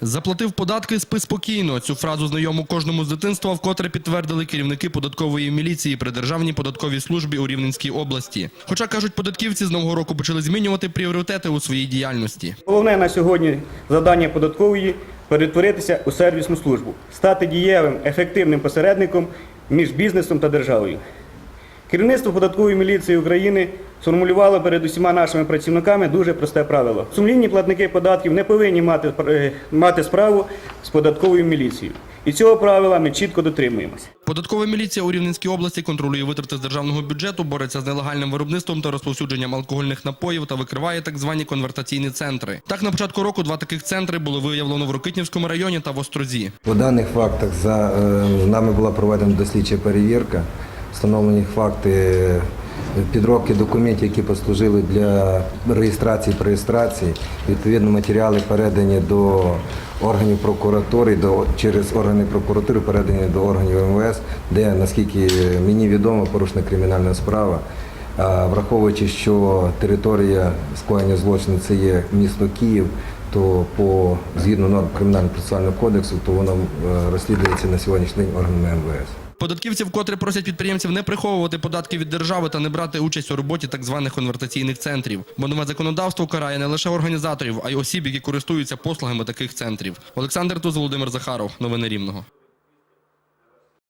Заплатив податки, спи спокійно. Цю фразу знайому кожному з дитинства вкотре підтвердили керівники податкової міліції при Державній податковій службі у Рівненській області. Хоча кажуть, податківці з нового року почали змінювати пріоритети у своїй діяльності. Головне на сьогодні завдання податкової перетворитися у сервісну службу, стати дієвим, ефективним посередником між бізнесом та державою. Керівництво податкової міліції України сформулювало перед усіма нашими працівниками дуже просте правило. Сумлінні платники податків не повинні мати, е, мати справу з податковою міліцією. І цього правила ми чітко дотримуємося. Податкова міліція у Рівненській області контролює витрати з державного бюджету, бореться з нелегальним виробництвом та розповсюдженням алкогольних напоїв та викриває так звані конвертаційні центри. Так, на початку року два таких центри було виявлено в Рокитнівському районі та в Острозі. По даних фактах за е, нами була проведена дослідча перевірка. Встановлені факти підробки документів, які послужили для реєстрації реєстрації. Відповідно, матеріали передані до органів прокуратури, до через органи прокуратури передані до органів МВС, де наскільки мені відомо, порушена кримінальна справа. Враховуючи, що територія скоєння злочину це є місто Київ, то по згідно норм кримінального процесуального кодексу, то воно е, розслідується на сьогоднішній день органами МВС. Податківці вкотре просять підприємців не приховувати податки від держави та не брати участь у роботі так званих конвертаційних центрів. Бо нове законодавство карає не лише організаторів, а й осіб, які користуються послугами таких центрів. Олександр Туз, Володимир Захаров. Новини Рівного.